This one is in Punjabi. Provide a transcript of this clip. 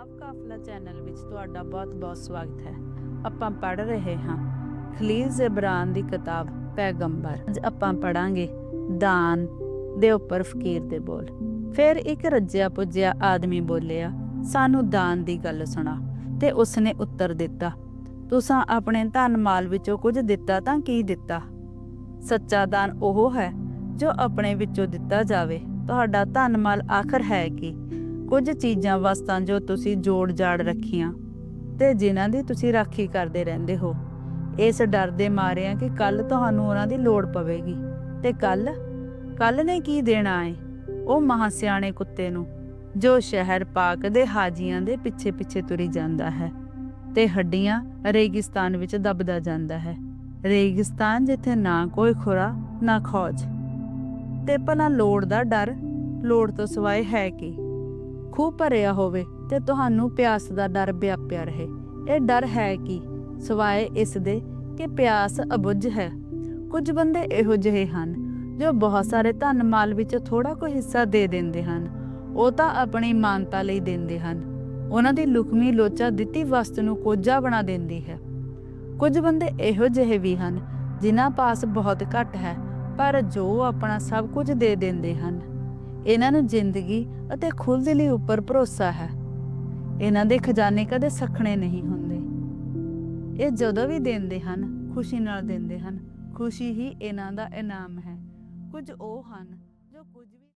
ਕਿਤਾਬ ਕਾਫਲਾ ਚੈਨਲ ਵਿੱਚ ਤੁਹਾਡਾ ਬਹੁਤ-ਬਹੁਤ ਸਵਾਗਤ ਹੈ। ਆਪਾਂ ਪੜ੍ਹ ਰਹੇ ਹਾਂ ਖਲੀਲ ਜ਼ਬਰਾਨ ਦੀ ਕਿਤਾਬ ਪੈਗੰਬਰ। ਅੱਜ ਆਪਾਂ ਪੜਾਂਗੇ ਦਾਨ ਦੇ ਉੱਪਰ ਫਕੀਰ ਦੇ ਬੋਲ। ਫਿਰ ਇੱਕ ਰੱਜਿਆ ਪੁੱਜਿਆ ਆਦਮੀ ਬੋਲਿਆ, ਸਾਨੂੰ ਦਾਨ ਦੀ ਗੱਲ ਸੁਣਾ। ਤੇ ਉਸਨੇ ਉੱਤਰ ਦਿੱਤਾ, ਤੁਸੀਂ ਆਪਣੇ ਧਨ ਮਾਲ ਵਿੱਚੋਂ ਕੁਝ ਦਿੱਤਾ ਤਾਂ ਕੀ ਦਿੱਤਾ? ਸੱਚਾ ਦਾਨ ਉਹ ਹੈ ਜੋ ਆਪਣੇ ਵਿੱਚੋਂ ਦਿੱਤਾ ਜਾਵੇ। ਤੁਹਾਡਾ ਧਨ ਮਾਲ ਆਖਰ ਹੈ ਕੀ? ਕੁਝ ਚੀਜ਼ਾਂ ਵਸਤਾਂ ਜੋ ਤੁਸੀਂ ਜੋੜ ਜਾੜ ਰੱਖੀਆਂ ਤੇ ਜਿਨ੍ਹਾਂ ਦੀ ਤੁਸੀਂ ਰਾਖੀ ਕਰਦੇ ਰਹਿੰਦੇ ਹੋ। ਇਸ ਡਰ ਦੇ ਮਾਰੇ ਆ ਕਿ ਕੱਲ ਤੁਹਾਨੂੰ ਉਹਨਾਂ ਦੀ ਲੋੜ ਪਵੇਗੀ ਤੇ ਕੱਲ ਕੱਲ ਨੇ ਕੀ ਦੇਣਾ ਹੈ ਉਹ ਮਹਾਸਿਆਣੇ ਕੁੱਤੇ ਨੂੰ, ਜੋ ਸ਼ਹਿਰ ਪਾਕ ਦੇ ਹਾਜੀਆਂ ਦੇ ਪਿੱਛੇ ਪਿੱਛੇ ਤੁਰੀ ਜਾਂਦਾ ਹੈ ਤੇ ਹੱਡੀਆਂ ਰੇਗਿਸਤਾਨ ਵਿੱਚ ਦਬਦਾ ਜਾਂਦਾ ਹੈ। ਰੇਗਿਸਤਾਨ ਜਿੱਥੇ ਨਾ ਕੋਈ ਖੁਰਾ, ਨਾ ਖੋਜ। ਤੇ ਭਲਾ ਲੋੜ ਦਾ ਡਰ, ਲੋੜ ਤੋਂ ਸਿਵਾਏ ਹੈ ਕੀ? ਖੂਹ ਭਰਿਆ ਹੋਵੇ ਤੇ ਤੁਹਾਨੂੰ ਪਿਆਸ ਦਾ ਡਰ ਵਿਆਪਿਆ ਰਹੇ। ਇਹ ਡਰ ਹੈ ਕੀ? ਸਿਵਾਏ ਇਸ ਦੇ ਕਿ ਪਿਆਸ ਅਬੁੱਝ ਹੈ। ਕੁਝ ਬੰਦੇ ਇਹੋ ਜਿਹੇ ਹਨ, ਜੋ ਬਹੁਤ ਸਾਰੇ ਧਨ ਮਾਲ ਵਿੱਚ ਥੋੜਾ ਕੁ ਹਿੱਸਾ ਦੇ ਦਿੰਦੇ ਹਨ। ਉਹ ਤਾਂ ਆਪਣੀ ਮਾਨਤਾ ਲਈ ਦਿੰਦੇ ਹਨ। ਉਹਨਾਂ ਦੀ ਲੁਕਮੀ ਲੋਚਾ ਦਿੱਤੀ ਵਸਤ ਨੂੰ ਕੋਝਾ ਬਣਾ ਦਿੰਦੀ ਹੈ। ਕੁਝ ਬੰਦੇ ਇਹੋ ਜਿਹੇ ਵੀ ਹਨ, ਜਿਨ੍ਹਾਂ ਪਾਸ ਬਹੁਤ ਘੱਟ ਹੈ, ਪਰ ਜੋ ਆਪਣਾ ਸਭ ਕੁਝ ਦੇ ਦਿੰਦੇ ਹਨ। ਇਹਨਾਂ ਨੂੰ ਜ਼ਿੰਦਗੀ ਅਤੇ ਖੁੱਲ੍ਹਦਿਲੀ ਉੱਪਰ ਭਰੋਸਾ ਹੈ। ਇਹਨਾਂ ਦੇ ਖਜ਼ਾਨੇ ਕਦੇ ਸਖਣੇ ਨਹੀਂ ਹੁੰਦੇ। ਇਹ ਜਦੋਂ ਵੀ ਦਿੰਦੇ ਹਨ, ਖੁਸ਼ੀ ਨਾਲ ਦਿੰਦੇ ਹਨ। ਖੁਸ਼ੀ ਹੀ ਇਹਨਾਂ ਦਾ ਇਨਾਮ ਹੈ। ਕੁਝ ਉਹ ਹਨ ਜੋ ਕੁਝ